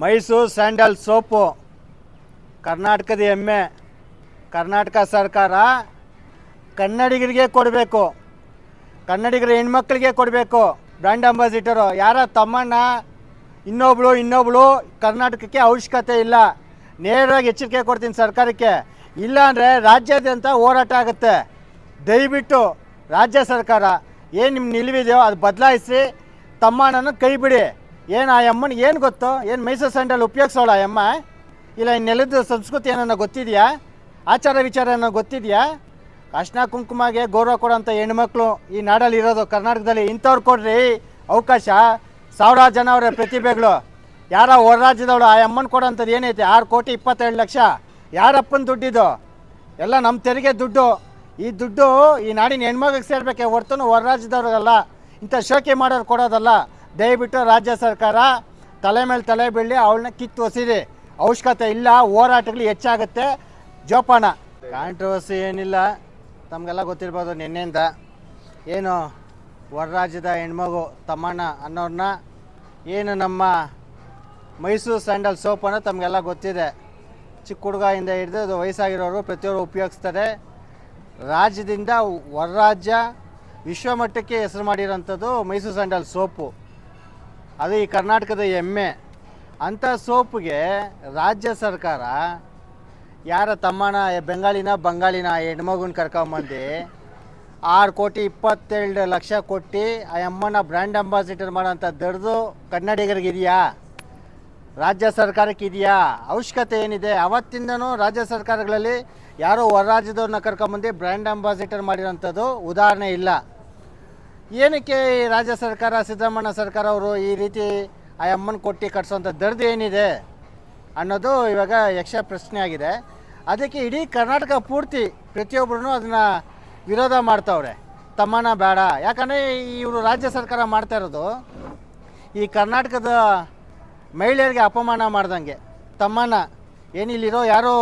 Mysuru sandal soap. ಕರ್ನಾಟಕದ ಹೆಮ್ಮೆ. ಕರ್ನಾಟಕ ಸರ್ಕಾರ ಕನ್ನಡಿಗರಿಗೆ ಕೊಡಬೇಕು. ಕನ್ನಡಿಗರ ಹೆಣ್ಮಕ್ಳಿಗೆ ಕೊಡಬೇಕು. ಬ್ರ್ಯಾಂಡ್ ಅಂಬಾಸಿಟರು ಯಾರ ತಮ್ಮಣ್ಣ, ಇನ್ನೊಬ್ಳು ಇನ್ನೊಬ್ಳು ಕರ್ನಾಟಕಕ್ಕೆ ಅವಶ್ಯಕತೆ ಇಲ್ಲ. ನೇರವಾಗಿ ಎಚ್ಚರಿಕೆ ಕೊಡ್ತೀನಿ ಸರ್ಕಾರಕ್ಕೆ. ಇಲ್ಲಾಂದರೆ ರಾಜ್ಯಾದ್ಯಂತ ಹೋರಾಟ ಆಗುತ್ತೆ. ದಯವಿಟ್ಟು ರಾಜ್ಯ ಸರ್ಕಾರ ಏನು ನಿಮ್ಮ ನಿಲುವಿದೆಯೋ ಅದು ಬದಲಾಯಿಸಿ ತಮ್ಮಣ್ಣನ ಕೈ ಬಿಡಿ. ಏನು ಆ ಅಮ್ಮನಿಗೆ ಏನು ಗೊತ್ತು? ಏನು ಮೈಸೂರು ಸ್ಯಾಂಡಲ್ ಉಪಯೋಗಿಸೋಳ ಅಮ್ಮ? ಇಲ್ಲ, ಈ ನೆಲದ ಸಂಸ್ಕೃತಿ ಏನನ್ನ ಗೊತ್ತಿದೆಯಾ? ಆಚಾರ ವಿಚಾರ ಏನೋ ಗೊತ್ತಿದೆಯಾ? ಅಷ್ಟ ಕುಂಕುಮಗೆ ಗೌರವ ಕೊಡೋಂಥ ಹೆಣ್ಮಕ್ಳು ಈ ನಾಡಲ್ಲಿ ಇರೋದು ಕರ್ನಾಟಕದಲ್ಲಿ ಇಂಥವ್ರು ಕೊಡ್ರಿ, ಅವಕಾಶ. ಸಾವಿರಾರು ಜನ ಅವರ ಪ್ರತಿಭೆಗಳು. ಯಾರ ಹೊರ ರಾಜ್ಯದವಳು ಆ ಅಮ್ಮನ ಕೊಡೋಂಥದ್ದು ಏನೈತೆ? ಆರು ಕೋಟಿ ಇಪ್ಪತ್ತೆರಡು ಲಕ್ಷ. ಯಾರಪ್ಪನ ದುಡ್ಡಿದು? ಎಲ್ಲ ನಮ್ಮ ತೆರಿಗೆ ದುಡ್ಡು. ಈ ದುಡ್ಡು ಈ ನಾಡಿನ ಹೆಣ್ಮಗಿಗೆ ಸೇರ್ಬೇಕೆ ಹೊರತನು ಹೊರ ರಾಜ್ಯದವ್ರಿಗಲ್ಲ. ಇಂಥ ಶೋಕಿ ಮಾಡೋರು ಕೊಡೋದಲ್ಲ. ದಯವಿಟ್ಟು ರಾಜ್ಯ ಸರ್ಕಾರ ತಲೆ ಮೇಲೆ ತಲೆ ಬೀಳಿ ಅವಳನ್ನ ಕಿತ್ತು ಒಸಿರಿ. ಅವಶ್ಯಕತೆ ಇಲ್ಲ, ಹೋರಾಟಗಳು ಹೆಚ್ಚಾಗುತ್ತೆ. ಜೋಪಾನ. ಕಾಂಟ್ರವರ್ಸಿ ಏನಿಲ್ಲ. ತಮಗೆಲ್ಲ ಗೊತ್ತಿರ್ಬೋದು ನಿನ್ನೆಯಿಂದ. ಏನು ಹೊರ ರಾಜ್ಯದ ಹೆಣ್ಮಗು ತಮ್ಮಣ್ಣ ಅನ್ನೋರನ್ನ ಏನು ನಮ್ಮ ಮೈಸೂರು ಸ್ಯಾಂಡಲ್ ಸೋಪನ್ನು ತಮಗೆಲ್ಲ ಗೊತ್ತಿದೆ. ಚಿಕ್ಕ ಹುಡುಗಿಂದ ಹಿಡಿದು ಅದು ವಯಸ್ಸಾಗಿರೋರು ಪ್ರತಿಯೊಬ್ಬರು ಉಪಯೋಗಿಸ್ತಾರೆ. ರಾಜ್ಯದಿಂದ ಹೊರ ರಾಜ್ಯ ವಿಶ್ವಮಟ್ಟಕ್ಕೆ ಹೆಸರು ಮಾಡಿರೋಂಥದ್ದು ಮೈಸೂರು ಸ್ಯಾಂಡಲ್ ಸೋಪು. ಅದು ಈ ಕರ್ನಾಟಕದ ಹೆಮ್ಮೆ ಅಂಥ ಸೋಪ್ಗೆ ರಾಜ್ಯ ಸರ್ಕಾರ ಯಾರ ತಮ್ಮನ ಬೆಂಗಾಳಿನ, ಬಂಗಾಳಿನ ಹೆಣ್ಮಗುನ ಕರ್ಕೊಂಬಂದು ಆರು ಕೋಟಿ ಇಪ್ಪತ್ತೆರಡು ಲಕ್ಷ ಕೊಟ್ಟು ಆ ಅಮ್ಮನ ಬ್ರ್ಯಾಂಡ್ ಅಂಬಾಸಿಡರ್ ಮಾಡೋಂಥ ದರ್ದು ಕನ್ನಡಿಗರಿಗೆ ಇದೆಯಾ? ರಾಜ್ಯ ಸರ್ಕಾರಕ್ಕೆ ಇದೆಯಾ? ಅವಶ್ಯಕತೆ ಏನಿದೆ? ಅವತ್ತಿಂದನೂ ರಾಜ್ಯ ಸರ್ಕಾರಗಳಲ್ಲಿ ಯಾರೋ ಹೊರ ರಾಜ್ಯದವ್ರನ್ನ ಕರ್ಕೊಂಬಂದು ಬ್ರ್ಯಾಂಡ್ ಅಂಬಾಸಿಡರ್ ಮಾಡಿರೋಂಥದ್ದು ಉದಾಹರಣೆ ಇಲ್ಲ. ಏನಕ್ಕೆ ಈ ರಾಜ್ಯ ಸರ್ಕಾರ ಸಿದ್ದರಾಮಣ್ಣ ಸರ್ಕಾರ ಅವರು ಈ ರೀತಿ ಆ ಅಮ್ಮನ ಕೊಟ್ಟು ಕಟ್ಸೋಂಥ ದರ್ದು ಏನಿದೆ ಅನ್ನೋದು ಇವಾಗ ಯಕ್ಷ ಪ್ರಶ್ನೆ ಆಗಿದೆ. ಅದಕ್ಕೆ ಇಡೀ ಕರ್ನಾಟಕ ಪೂರ್ತಿ ಪ್ರತಿಯೊಬ್ಬರೂ ಅದನ್ನು ವಿರೋಧ ಮಾಡ್ತಾವ್ರೆ. ತಮ್ಮನ ಬೇಡ. ಯಾಕಂದರೆ ಇವರು ರಾಜ್ಯ ಸರ್ಕಾರ ಮಾಡ್ತಾ ಇರೋದು ಈ ಕರ್ನಾಟಕದ ಮಹಿಳೆಯರಿಗೆ ಅಪಮಾನ ಮಾಡ್ದಂಗೆ. ತಮ್ಮನ ಏನಿಲ್ಲಿರೋ ಯಾರೋ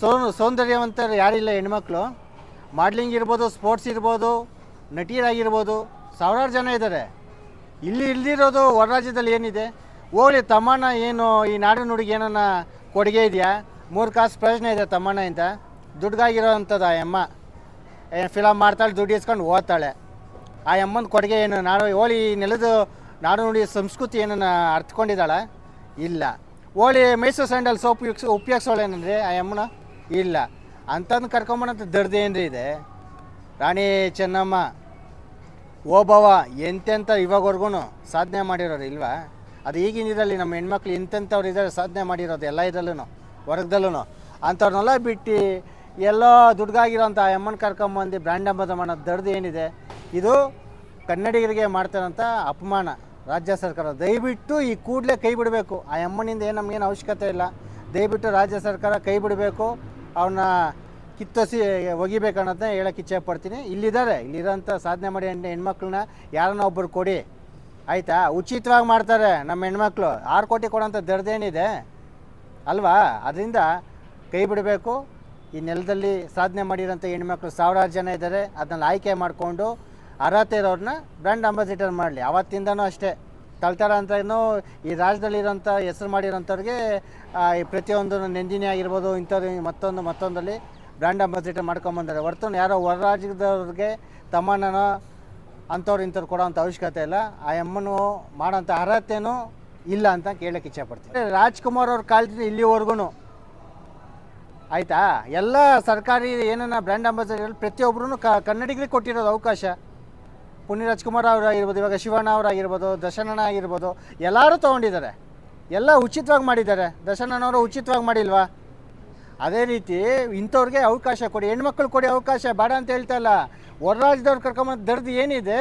ಸೋ ಸೌಂದರ್ಯವಂತರು ಯಾರಿಲ್ಲ ಹೆಣ್ಮಕ್ಳು. ಮಾಡ್ಲಿಂಗ್ ಇರ್ಬೋದು, ಸ್ಪೋರ್ಟ್ಸ್ ಇರ್ಬೋದು, ನಟಿಯರಾಗಿರ್ಬೋದು ಸಾವಿರಾರು ಜನ ಇದ್ದಾರೆ. ಇಲ್ಲಿ ಇಲ್ದಿರೋದು ಹೊರ ರಾಜ್ಯದಲ್ಲಿ ಏನಿದೆ? ಹೋಗ್ಲಿ, ತಮ್ಮಣ್ಣ ಏನು ಈ ನಾಡಿನ ನುಡಿಗೆ ಏನನ್ನ ಕೊಡುಗೆ ಇದೆಯಾ? ಮೂರು ಕಾಸು ಪ್ರಯೋಜನ ಇದೆ ತಮ್ಮಣ್ಣ ಅಂತ ದುಡ್ಗಾಗಿರೋ ಅಂಥದ್ದು ಆ ಏನು ಫಿಲಮ್ ಮಾಡ್ತಾಳೆ, ದುಡ್ಡು ಇಸ್ಕೊಂಡು ಓದ್ತಾಳೆ. ಆ ಅಮ್ಮನ ಕೊಡುಗೆ ಏನು? ನಾಡು ಹೋಳಿ ನೆಲದ ನಾಡು ನುಡಿ ಸಂಸ್ಕೃತಿ ಏನನ್ನ ಅರ್ಥಕೊಂಡಿದ್ದಾಳೆ ಇಲ್ಲ. ಹೋಳಿ ಮೈಸೂರು ಸ್ಯಾಂಡಲ್ ಸೋಪ್ ಉಪಯೋಗಿಸ್ ಏನಂದ್ರೆ ಆ ಅಮ್ಮನ? ಇಲ್ಲ. ಅಂಥದ್ದು ಕರ್ಕೊಂಬಂತ ದರ್ದು ಏನ್ರಿ ಇದೆ. ರಾಣಿ ಚೆನ್ನಮ್ಮ. ಓಬವ್ವ ಎಂತೆಂಥ ಇವಾಗವರೆಗೂ ಸಾಧನೆ ಮಾಡಿರೋರು ಇಲ್ವಾ? ಅದು ಈಗಿನ ಇದರಲ್ಲಿ ನಮ್ಮ ಹೆಣ್ಮಕ್ಳು ಎಂತೆಂಥವ್ರು ಇದ್ದಾರೆ ಸಾಧನೆ ಮಾಡಿರೋದು ಎಲ್ಲ ಇದರಲ್ಲೂ ವರ್ಗದಲ್ಲೂ ಅಂಥವ್ರನ್ನೆಲ್ಲ ಬಿಟ್ಟು ಎಲ್ಲೋ ದುಡ್ಗಾಗಿರೋಂಥ ಆ ಅಮ್ಮನ ಕರ್ಕೊಂಬಂದು ಬ್ರ್ಯಾಂಡ್ ಅಂಬದ ಮಾಡೋ ದರ್ದು ಏನಿದೆ, ಇದು ಕನ್ನಡಿಗರಿಗೆ ಮಾಡ್ತಾರಂಥ ಅಪಮಾನ ರಾಜ್ಯ ಸರ್ಕಾರ. ದಯವಿಟ್ಟು ಈ ಕೂಡಲೇ ಕೈ ಬಿಡಬೇಕು. ಆ ಅಮ್ಮನಿಂದ ಏನು ನಮಗೇನು ಅವಶ್ಯಕತೆ ಇಲ್ಲ. ದಯವಿಟ್ಟು ರಾಜ್ಯ ಸರ್ಕಾರ ಕೈ ಬಿಡಬೇಕು. ಅವನ್ನ ಕಿತ್ತೊಸಿ ಒಗಿಬೇಕು ಅನ್ನೋದನ್ನ ಹೇಳಕ್ಕೆ ಇಚ್ಛೆ ಪಡ್ತೀನಿ. ಇಲ್ಲಿದ್ದಾರೆ, ಇಲ್ಲಿರೋಂಥ ಸಾಧನೆ ಮಾಡಿ ಹೆಣ್ಮಕ್ಳನ್ನ ಯಾರನ್ನ ಒಬ್ಬರು ಕೊಡಿ. ಆಯಿತಾ? ಉಚಿತವಾಗಿ ಮಾಡ್ತಾರೆ ನಮ್ಮ ಹೆಣ್ಮಕ್ಳು. ಆರು ಕೋಟಿ ಕೊಡೋಂಥ ದರ್ದೇನಿದೆ ಅಲ್ವಾ? ಅದರಿಂದ ಕೈ ಬಿಡಬೇಕು. ಈ ನೆಲದಲ್ಲಿ ಸಾಧನೆ ಮಾಡಿರೋಂಥ ಹೆಣ್ಮಕ್ಳು ಸಾವಿರಾರು ಜನ ಇದ್ದಾರೆ. ಅದನ್ನ ಆಯ್ಕೆ ಮಾಡಿಕೊಂಡು ಅರ್ಹತೆ ಇರೋರನ್ನ ಬ್ರ್ಯಾಂಡ್ ಅಂಬಾಸಿಡರ್ ಮಾಡಲಿ. ಅವತ್ತಿಂದನೂ ಅಷ್ಟೇ. ತಳ್ತಾರ ಅಂತನೂ ಈ ರಾಜ್ಯದಲ್ಲಿರೋಂಥ ಹೆಸರು ಮಾಡಿರೋಂಥವ್ರಿಗೆ ಈ ಪ್ರತಿಯೊಂದು ನೆಂದಿನಿ ಆಗಿರ್ಬೋದು ಇಂಥವ್ರಿಗೆ ಮತ್ತೊಂದು, ಮತ್ತೊಂದಲ್ಲಿ ಬ್ರ್ಯಾಂಡ್ ಅಂಬಾಸಿಡರ್ ಮಾಡ್ಕೊಂಬಂದಾರೆ ಹೊರತು ಯಾರೋ ಹೊರ ರಾಜ್ಯದವ್ರಿಗೆ ತಮ್ಮಣ್ಣನ ಅಂಥವ್ರು ಇಂಥವ್ರು ಕೊಡೋವಂಥ ಅವಶ್ಯಕತೆ ಇಲ್ಲ. ಆ ಅಮ್ಮನು ಮಾಡೋಂಥ ಅರ್ಹತೆನೂ ಇಲ್ಲ ಅಂತ ಕೇಳಕ್ಕೆ ಇಚ್ಛೆ ಪಡ್ತೀನಿ. ರಾಜ್ಕುಮಾರ್ ಅವ್ರ ಕಾಲದಿಂದ ಇಲ್ಲಿವರೆಗೂ ಆಯಿತಾ? ಎಲ್ಲ ಸರ್ಕಾರಿ ಏನನ್ನ ಬ್ರ್ಯಾಂಡ್ ಅಂಬಾಸಿಡರ್ ಪ್ರತಿಯೊಬ್ಬರೂ ಕ, ಕನ್ನಡಿಗರಿಗೆ ಕೊಟ್ಟಿರೋದು ಅವಕಾಶ. ಪುಣ್ಯ ರಾಜ್ಕುಮಾರ್ ಅವರಾಗಿರ್ಬೋದು ಇವಾಗ ಶಿವಣ್ಣ ಅವರಾಗಿರ್ಬೋದು ದರ್ಶನಣ್ಣ ಆಗಿರ್ಬೋದು, ಎಲ್ಲರೂ ತೊಗೊಂಡಿದ್ದಾರೆ. ಎಲ್ಲ ಉಚಿತವಾಗಿ ಮಾಡಿದ್ದಾರೆ. ದರ್ಶನಣ್ಣವರು ಉಚಿತವಾಗಿ ಮಾಡಿಲ್ವಾ? ಅದೇ ರೀತಿ ಇಂಥವ್ರಿಗೆ ಅವಕಾಶ ಕೊಡಿ, ಹೆಣ್ಮಕ್ಳು ಕೊಡಿ ಅವಕಾಶ, ಬೇಡ ಅಂತ ಹೇಳ್ತಾ ಇಲ್ಲ ಹೊರ ರಾಜ್ಯದವ್ರು ಕರ್ಕೊಂಬಂದು ದರ್ದು ಏನಿದೆ?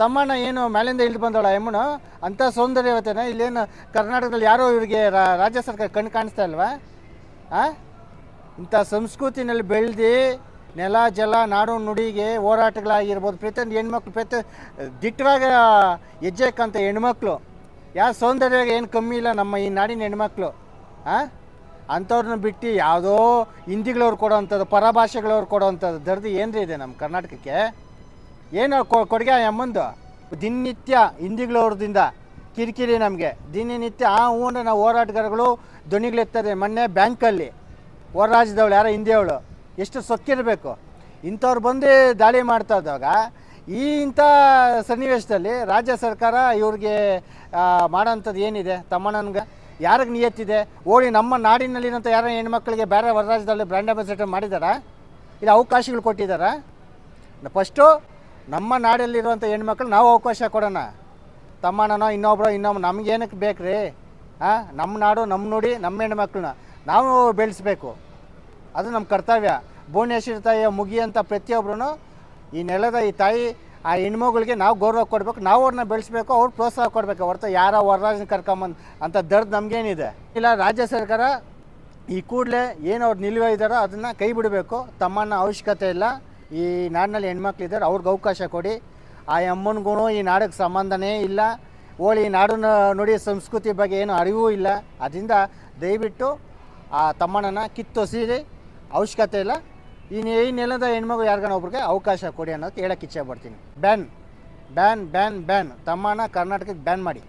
ತಮ್ಮಣ್ಣ ಏನು ಮೇಲಿಂದ ಇಳಿದು ಬಂದವಳ ಎಮ್ಮನು ಅಂಥ ಸೌಂದರ್ಯವತೆನ ಇಲ್ಲೇನು ಕರ್ನಾಟಕದಲ್ಲಿ ಯಾರೋ ಇವರಿಗೆ ರಾಜ್ಯ ಸರ್ಕಾರ ಕಣ್ಣು ಕಾಣಿಸ್ತಾ ಇಲ್ವಾ? ಹಾಂ ಇಂಥ ಸಂಸ್ಕೃತಿನಲ್ಲಿ ಬೆಳೆದು ನೆಲ, ಜಲ, ನಾಡು, ನುಡಿಗೆ ಹೋರಾಟಗಳಾಗಿರ್ಬೋದು. ಪ್ರತಿಯೊಂದು ಹೆಣ್ಮಕ್ಳು, ಪ್ರತಿ ದಿಟ್ಟವಾಗ ಹೆಜ್ಜೆಕ್ಕಂಥ ಹೆಣ್ಮಕ್ಳು. ಯಾವ ಸೌಂದರ್ಯ ಏನು ಕಮ್ಮಿ ಇಲ್ಲ ನಮ್ಮ ಈ ನಾಡಿನ ಹೆಣ್ಮಕ್ಳು. ಹಾಂ ಅಂಥವ್ರನ್ನ ಬಿಟ್ಟು ಯಾವುದೋ ಹಿಂದಿಗಳವ್ರು ಕೊಡೋವಂಥದ್ದು, ಪರಭಾಷೆಗಳವ್ರು ಕೊಡೋವಂಥದ್ದು ದರ್ದು ಏನ್ರಿ ಇದೆ ನಮ್ಮ ಕರ್ನಾಟಕಕ್ಕೆ? ಏನು ಕೊಡುಗೆ ಆ ಅಮ್ಮಂದು? ದಿನನಿತ್ಯ ಹಿಂದಿಗಳವ್ರದಿಂದ ಕಿರಿಕಿರಿ ನಮಗೆ. ದಿನನಿತ್ಯ ಆ ಹೂನ ನಾವು ಹೋರಾಟಗಾರಗಳು ಧ್ವನಿಗಳೆತ್ತಾರೆ ಮೊನ್ನೆ ಬ್ಯಾಂಕಲ್ಲಿ. ಹೊರ ರಾಜ್ಯದವಳು, ಯಾರೋ ಹಿಂದಿಯವಳು. ಎಷ್ಟು ಸೊಕ್ಕಿರಬೇಕು. ಇಂಥವ್ರು ಬಂದು ದಾಳಿ ಮಾಡ್ತಾ ಇದ್ದಾಗ ಈ ಇಂಥ ಸನ್ನಿವೇಶದಲ್ಲಿ ರಾಜ್ಯ ಸರ್ಕಾರ ಇವ್ರಿಗೆ ಮಾಡೋಂಥದ್ದು ಏನಿದೆ ತಮ್ಮಣ್ಣನ್ಗೆ? ಯಾರಿಗೆ ನಿಯತ್ತಿದೆ? ಓಡಿ ನಮ್ಮ ನಾಡಿನಲ್ಲಿರೋಂಥ ಯಾರೋ ಹೆಣ್ಮಕ್ಳಿಗೆ ಬೇರೆ ಹೊರ ರಾಜ್ಯದಲ್ಲಿ ಬ್ರ್ಯಾಂಡ್ ಅಂಬಾಸಿಡರ್ ಮಾಡಿದಾರಾ ಇಲ್ಲ ಅವಕಾಶಗಳು ಕೊಟ್ಟಿದ್ದಾರಾ? ಫಸ್ಟು ನಮ್ಮ ನಾಡಲ್ಲಿರುವಂಥ ಹೆಣ್ಮಕ್ಳು ನಾವು ಅವಕಾಶ ಕೊಡೋಣ. ತಮ್ಮಣ್ಣನೋ ಇನ್ನೊಬ್ರು ಇನ್ನೊಬ್ಬ ನಮಗೇನಕ್ಕೆ ಬೇಕು ರೀ ಹಾಂ ನಮ್ಮ ನಾಡು ನಮ್ಮ ನುಡಿ, ನಮ್ಮ ಹೆಣ್ಮಕ್ಳನ್ನ ನಾವು ಬೆಳೆಸ್ಬೇಕು. ಅದು ನಮ್ಮ ಕರ್ತವ್ಯ. ಭುವನೇಶ್ವರಿ ತಾಯಿಯ ಮುಗಿ ಅಂತ ಪ್ರತಿಯೊಬ್ಬರೂ ಈ ನೆಲದ ಈ ತಾಯಿ ಆ ಹೆಣ್ಮಗಳಿಗೆ ನಾವು ಗೌರವ ಕೊಡಬೇಕು, ನಾವು ಅವ್ರನ್ನ ಬೆಳೆಸ್ಬೇಕು, ಅವ್ರು ಪ್ರೋತ್ಸಾಹ ಕೊಡಬೇಕು. ಹೊರತು ಯಾರ ಹೊರರಾಜನ ಕರ್ಕೊಂಬಂದು ಅಂತ ದರ್ದ್ ನಮಗೇನಿದೆ. ಇಲ್ಲ, ರಾಜ್ಯ ಸರ್ಕಾರ ಈ ಕೂಡಲೇ ಏನು ಅವ್ರು ನಿಲುವ ಇದ್ದಾರೋ ಅದನ್ನು ಕೈ ಬಿಡಬೇಕು. ತಮ್ಮನ್ನ ಅವಶ್ಯಕತೆ ಇಲ್ಲ. ಈ ನಾಡಿನಲ್ಲಿ ಹೆಣ್ಮಕ್ಳಿದ್ದಾರೆ, ಅವ್ರಿಗೆ ಅವಕಾಶ ಕೊಡಿ. ಆ ಅಮ್ಮನಿಗೂ ಈ ನಾಡಿಗೆ ಸಂಬಂಧನೇ ಇಲ್ಲ. ಹೋಳಿ ನಾಡಿನ ನುಡಿ ಸಂಸ್ಕೃತಿ ಬಗ್ಗೆ ಏನು ಅರಿವೂ ಇಲ್ಲ. ಅದರಿಂದ ದಯವಿಟ್ಟು ಆ ತಮ್ಮಣ್ಣನ ಕಿತ್ತೊಸಿರಿ. ಅವಶ್ಯಕತೆ ಇಲ್ಲ. ಈ ಈ ನೆಲದ ಹೆಣ್ಮಗು ಯಾರಿಗಾನ ಒಬ್ರಿಗೆ ಅವಕಾಶ ಕೊಡಿ ಅನ್ನೋದು ಹೇಳಕ್ಕೆ ಇಚ್ಛೆ ಪಡ್ತೀನಿ. ಬ್ಯಾನ್ ಬ್ಯಾನ್ ಬ್ಯಾನ್ ಬ್ಯಾನ್ ತಮ್ಮನ ಕರ್ನಾಟಕಕ್ಕೆ ಬ್ಯಾನ್ ಮಾಡಿ.